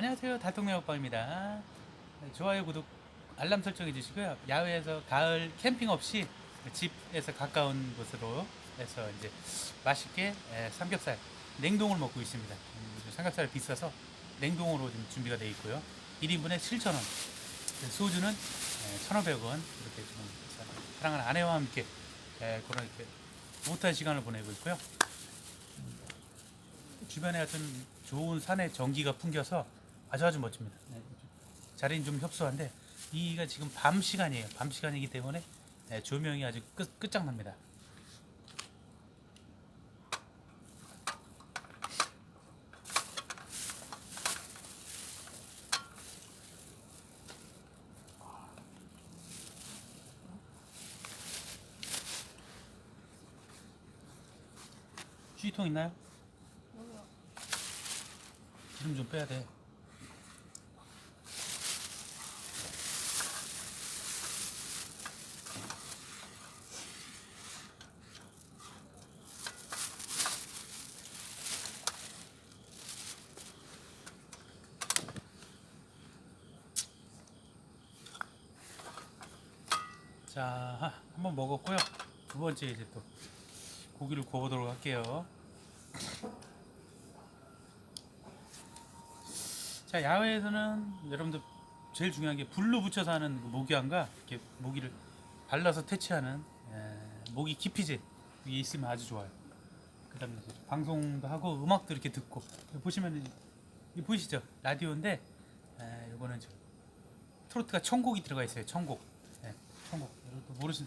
안녕하세요. 달동네 오빠입니다. 네, 좋아요, 구독, 알람 설정해 주시고요. 야외에서 가을 캠핑 없이 집에서 가까운 곳으로 해서 이제 맛있게 에, 삼겹살 냉동을 먹고 있습니다. 음, 삼겹살이 비싸서 냉동으로 좀 준비가 되어 있고요. 1인분에 7,000원. 소주는 1,500원. 이렇게 좀 사랑하는 아내와 함께 에, 그런 이렇게 못한 시간을 보내고 있고요. 주변에 하여튼 좋은 산의 전기가 풍겨서 아주 아주 멋집니다. 네, 자리는 좀 협소한데 이가 지금 밤 시간이에요. 밤 시간이기 때문에 네, 조명이 아주 끝, 끝장납니다. 휴지통 있나요? 기름 좀 빼야 돼. 자, 한번 먹었고요. 두 번째 이제 또 고기를 구워보도록 할게요. 자, 야외에서는 여러분들 제일 중요한 게 불로 붙여서 하는 그 모기향과 이렇게 모기를 발라서 퇴치하는 에, 모기 기피제 이게 있으면 아주 좋아요. 그다음에 방송도 하고 음악도 이렇게 듣고 보시면 이 보이시죠? 라디오인데 에, 이거는 저 트로트가 천곡이 들어가 있어요. 천곡. 예, 천곡. 여러분 모르신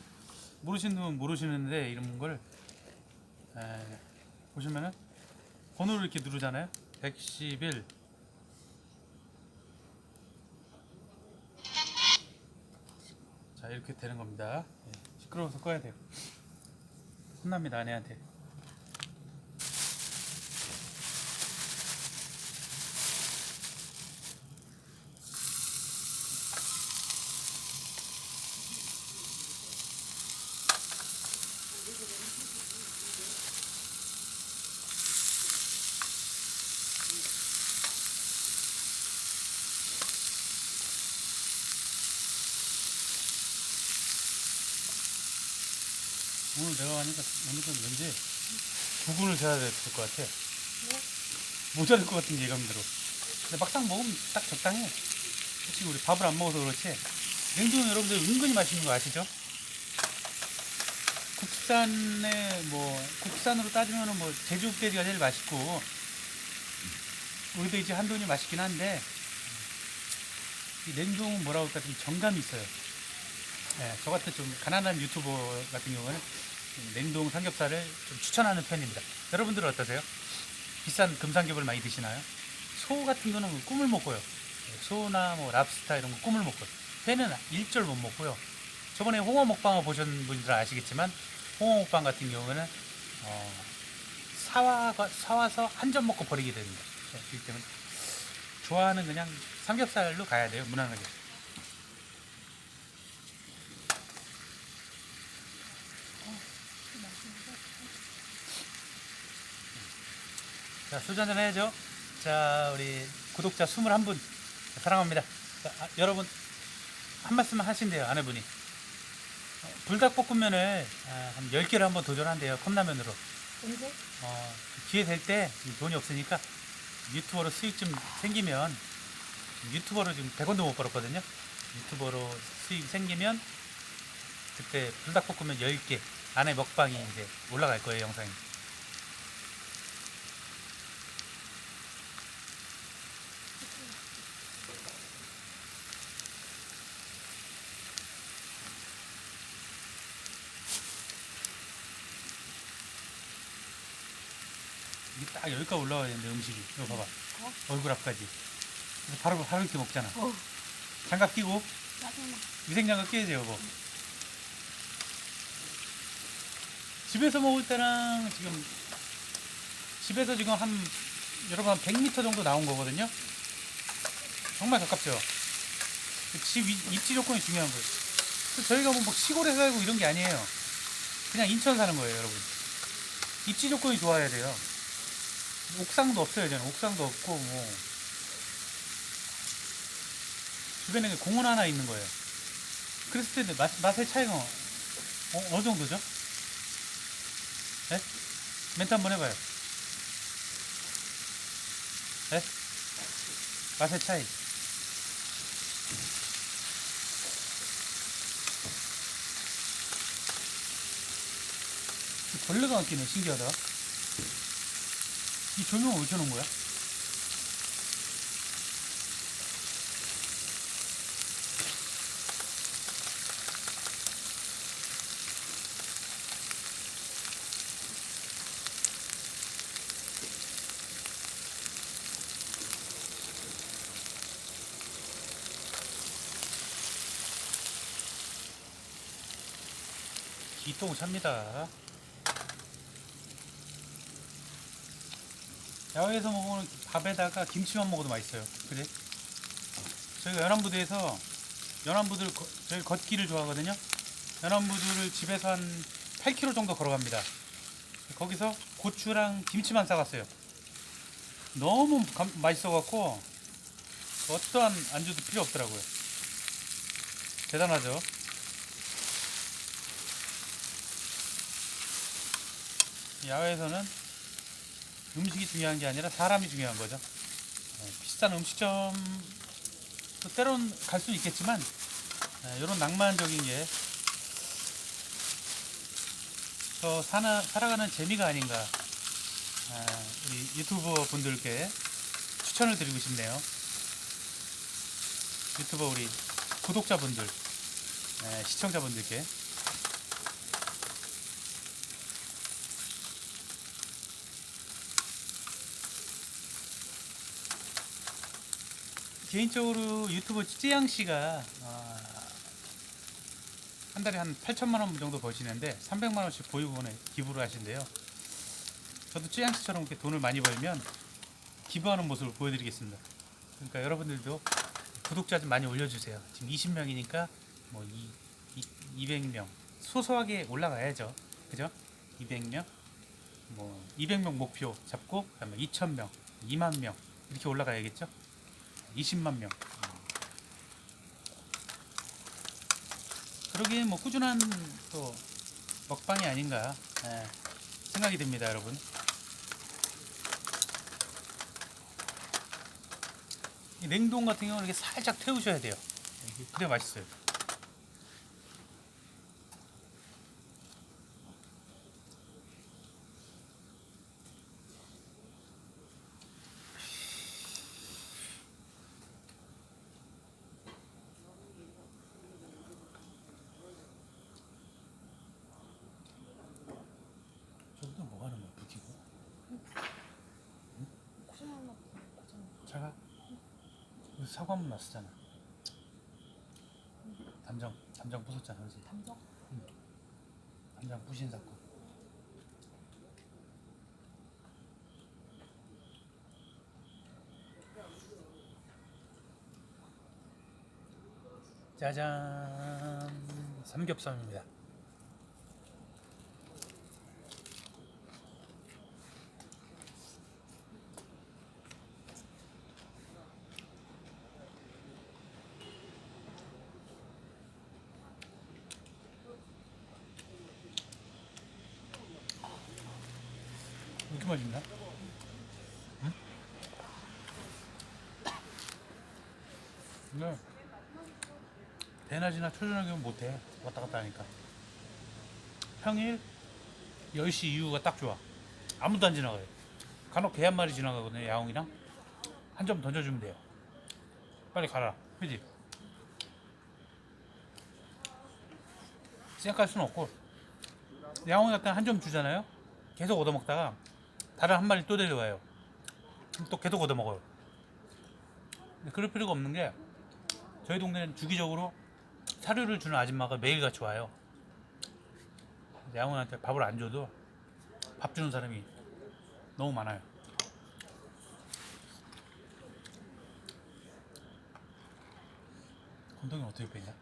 모르시는 분 모르시는데 이런 걸 에, 보시면은 번호를 이렇게 누르잖아요. 111 자 이렇게 되는 겁니다. 예, 시끄러워서 꺼야 돼요. 혼납니다 아내한테. 오늘 내가 가니까 오늘은 왠지 부근을 재야 될 것 같아. 모자랄 것 같은 들어. 근데 막상 먹으면 딱 적당해. 솔직히 우리 밥을 안 먹어서 그렇지. 냉동은 여러분들 은근히 맛있는 거 아시죠? 국산에 뭐 국산으로 따지면은 뭐 제주업 돼지가 제일 맛있고 우리도 이제 한돈이 맛있긴 한데 이 냉동은 뭐라고 할까 좀 정감이 있어요. 예, 저 같은 좀 가난한 유튜버 같은 경우는 냉동 삼겹살을 좀 추천하는 편입니다. 여러분들은 어떠세요? 비싼 금삼겹을 많이 드시나요? 소 같은 거는 꿈을 못 꿔요. 예, 소나 뭐 랍스타 이런 거 꿈을 못 꿔요. 회는 일절 못 먹고요. 저번에 홍어 먹방을 보신 분들 아시겠지만 홍어 먹방 같은 경우는 어, 사와가 사와서 한 점 먹고 버리게 됩니다. 예, 그렇기 때문에 좋아하는 그냥 삼겹살로 가야 돼요. 무난하게. 자, 소주 한잔 해야죠. 자, 우리 구독자 21분 사랑합니다. 자, 아, 여러분 한 말씀 하신대요, 아내분이. 어, 불닭볶음면을 아, 한 10개를 한번 도전한대요, 컵라면으로. 언제? 어, 기회 될 때 돈이 없으니까 유튜버로 수익 좀 생기면 유튜버로 지금 100원도 못 벌었거든요. 유튜버로 수익 생기면 그때 불닭볶음면 10개 안에 먹방이 이제 올라갈 거예요, 영상이. 이게 딱 여기까지 올라와야 되는데 음식이. 이거 봐봐. 어? 얼굴 앞까지. 그래서 바로 바로 이렇게 먹잖아. 어, 장갑 끼고 짜증나. 위생장갑 끼야지 여보 집에서 먹을 때랑 지금 집에서 지금 한 여러분 한 100m 정도 나온 거거든요? 정말 가깝죠? 집 위- 입지 조건이 중요한 거예요. 저희가 뭐, 뭐 시골에 살고 이런 게 아니에요. 그냥 인천 사는 거예요 여러분. 입지 조건이 좋아야 돼요 옥상도 없어요 저는 옥상도 없고 뭐 주변에 공원 하나 있는 거예요. 그랬을 때 맛, 맛의 차이가 어, 어느 정도죠? 네? 멘트 한번 해봐요. 네? 맛의 차이. 이 벌레가 안 끼네, 신기하다. 이 조명은 어디서 놓은 거야? 기똥 찹니다. 야외에서 먹으면 밥에다가 김치만 먹어도 맛있어요. 그래? 저희가 연안부두에서 연안부들 거- 저희 걷기를 좋아하거든요. 연안부두를 집에서 한 8km 정도 걸어갑니다. 거기서 고추랑 김치만 싸갔어요. 너무 감- 맛있어갖고 어떠한 안주도 필요 없더라고요. 대단하죠? 야외에서는 음식이 중요한 게 아니라 사람이 중요한 거죠. 어, 비싼 음식점 또 때론 갈 수 있겠지만 이런 낭만적인 게 저 사나, 살아가는 재미가 아닌가 아, 우리 유튜버 분들께 추천을 드리고 싶네요. 유튜버 우리 구독자분들, 에, 시청자분들께 개인적으로 유튜브 찌양 씨가 아, 한 달에 한 8천만 원 정도 버시는데 300만 원씩 보육원에 기부를 하신대요. 저도 찌양 씨처럼 이렇게 돈을 많이 벌면 기부하는 모습을 보여드리겠습니다. 그러니까 여러분들도 구독자 좀 많이 올려주세요. 지금 20명이니까 뭐 이, 이, 200명 소소하게 올라가야죠. 그죠? 200명 뭐 200명 목표 잡고 그다음에 2,000명, 2만 명 이렇게 올라가야겠죠? 20만 명. 그러기에 뭐 꾸준한 또 먹방이 아닌가 예, 생각이 듭니다, 여러분. 이 냉동 같은 경우는 이렇게 살짝 태우셔야 돼요. 그래 맛있어요. 저기도 뭐 하는 거야, 부티고? 고생만 넣고 고생. 자가 여기 사과문 났었잖아. 담장 담장 부쉈잖아, 그지? 담정? 담장 부신 사건. 짜잔 삼겹살입니다. 이렇게 맛있나? 응? 근데 대낮이나 초저녁이면 못해. 왔다 갔다 하니까. 평일 10시 이후가 딱 좋아. 아무도 안 지나가요. 간혹 개 한 마리 지나가거든요 야옹이랑. 한 점 던져주면 돼요. 빨리 가라. 그지? 생각할 수는 없고. 야옹이 같은 한 점 주잖아요? 계속 얻어먹다가 다른 한 마리 또 데려와요. 또 계속 얻어먹어요. 그럴 필요가 없는 게 저희 동네는 주기적으로 사료를 주는 아줌마가 매일같이 와요. 양원한테 밥을 안 줘도 밥 주는 사람이 너무 많아요. 건더기 어떻게 빼냐?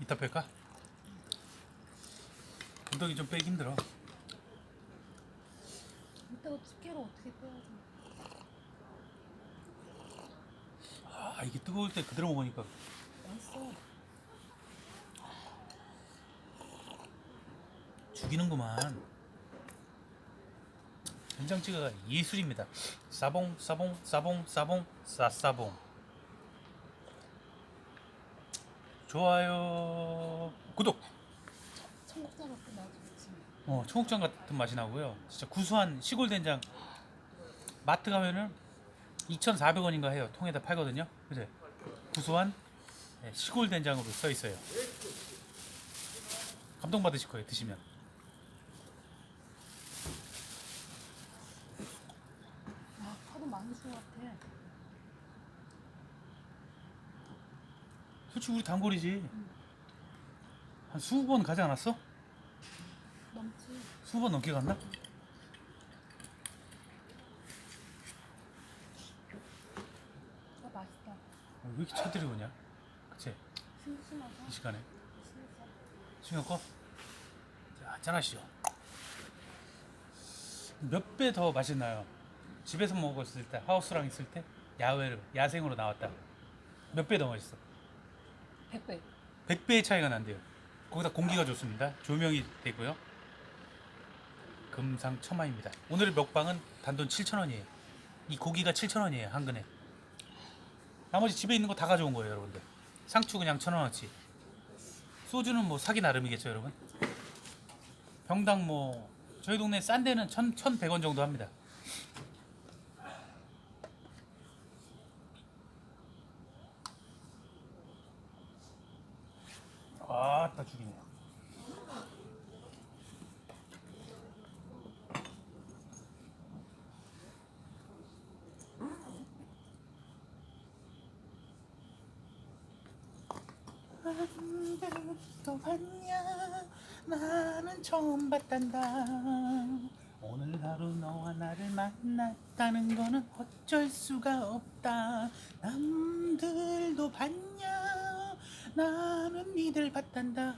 이따 뺄까? 건더기 좀 빼기 힘들어. 이따가 집게로 어떻게 빼야지? 아, 아 이게 뜨거울 때 그대로 먹으니까 맛있어. 죽이는구만. 된장찌개가 예술입니다. 싸봉 싸봉 싸봉 싸봉 싸싸봉. 좋아요. 구독. 청국장 맛이 좋지. 어, 청국장 같은 맛이 나고요. 진짜 구수한 시골 된장. 마트 가면은 2,400원인가 해요. 통에다 팔거든요. 그죠? 구수한 네, 시골 된장으로 써 있어요. 감동 받으실 거예요. 드시면. 아, 파도 많이 준것 같아. 솔직히 우리 단골이지. 한 20번 가지 않았어? 20번 넘게 갔나? 아, 맛있다. 어, 왜 이렇게 차들이 오냐? 그치? 심심하다. 이 시간에. 심심해. 신경 꺼. 자, 짠하시죠. 몇 배 더 맛있나요? 집에서 먹었을 때, 하우스랑 있을 때, 야외로, 야생으로 나왔다. 몇 배 더 맛있어? 100배. 100배의 차이가 난대요. 거기다 공기가 좋습니다. 조명이 되고요. 금상첨화입니다. 오늘의 먹방은 단돈 7,000원이에요. 이 고기가 7,000원이에요. 한 근에. 나머지 집에 있는 거 다 가져온 거예요, 여러분들. 상추 그냥 1,000원어치. 소주는 뭐 사기 나름이겠죠, 여러분. 병당 뭐 저희 동네 싼 데는 1,000, 1,100원 정도 합니다. 아따 죽이네요. 또 봤냐? 나는 처음 봤단다. 오늘 하루 너와 나를 만났다는 거는 어쩔 수가 없다. 남들도 봤냐? 나는 니들 봤단다.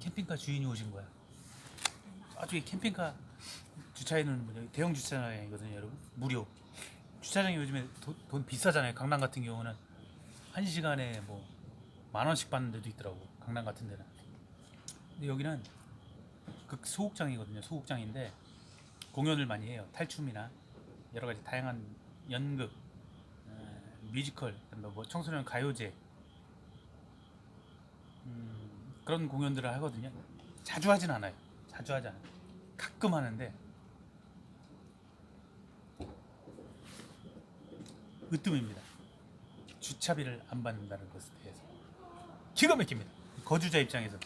캠핑카 주인이 오신 거야. 저쪽에 캠핑카 주차해놓은 분 여기 대형 주차장이거든요 여러분. 무료. 주차장이 요즘에 도- 돈 비싸잖아요. 강남 같은 경우는 한 시간에 뭐 만 원씩 받는 데도 있더라고 강남 같은 데는. 근데 여기는 그 소극장이거든요. 소극장인데 공연을 많이 해요. 탈춤이나 여러 가지 다양한 연극 어, 뮤지컬 뭐 청소년 가요제 음, 그런 공연들을 하거든요. 자주 하진 않아요. 자주 하지 않아요. 가끔 하는데 으뜸입니다. 주차비를 안 받는다는 것에 대해서 기가 막힙니다. 거주자 입장에서.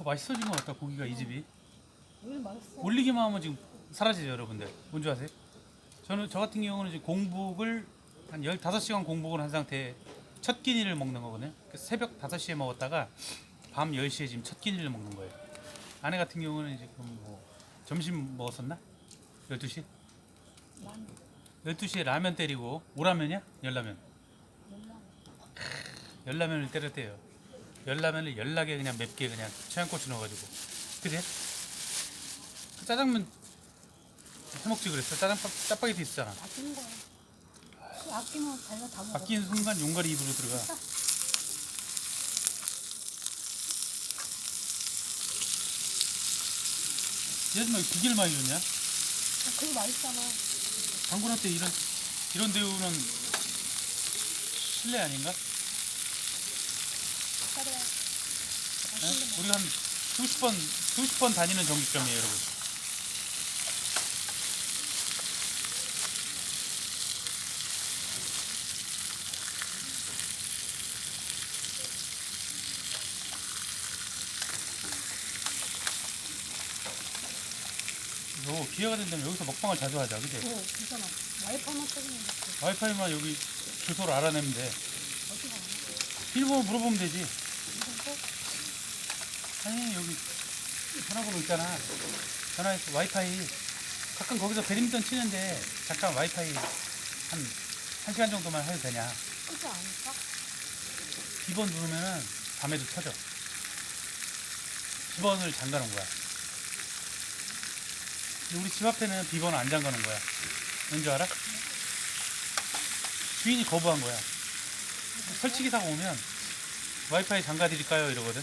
더 맛있어진 것 같다 고기가 이 집이 왜 맛있어? 올리기만 하면 지금 사라지죠 여러분들 뭔지 아세요? 저는 저 같은 경우는 지금 공복을 한 15시간 공복을 한 상태에 첫 끼니를 먹는 거거든요 그래서 새벽 5시에 먹었다가 밤 10시에 지금 첫 끼니를 먹는 거예요 아내 같은 경우는 지금 뭐 점심 먹었었나? 12시? 난 12시에 라면 때리고 오라면이야? 열라면. 열라면을 때렸대요. 열라면을 열나게 그냥 맵게 그냥 청양고추 넣어가지고 그지? 그 짜장면 해먹지 그랬어. 짜장 짜파게티 있었잖아. 아끼는 거야. 그 아끼면 자기가 다 먹어. 아끼는 순간 용가리 입으로 들어가. 이 아줌마 왜 기계를 많이 줬냐? 아, 그게 맛있잖아. 장군한테 이런 이런 대우는 실례 아닌가? 그래. 네? 맛있는 거. 우리 한 수십 번 수십 번 다니는 정육점이에요, 여러분. 너 기회가 된다면 여기서 먹방을 자주 하자, 그지? 오, 괜찮아. 와이파이만 터지면 좋지. 와이파이만 여기 주소를 알아내면 돼. 어디 가나? 비밀번호 물어보면 되지. 아니 여기 전화번호 있잖아. 전화해서 와이파이 가끔 거기서 배드민턴 치는데 잠깐 와이파이 한, 한 시간 정도만 해도 되냐. 끄지 않을까? 비번 누르면은 밤에도 터져. 비번을 잠가 놓은 거야. 근데 우리 집 앞에는 비번을 안 잠가 놓은 거야. 왠지 알아? 주인이 거부한 거야. 설치기사가 오면 와이파이 잠가 드릴까요? 이러거든.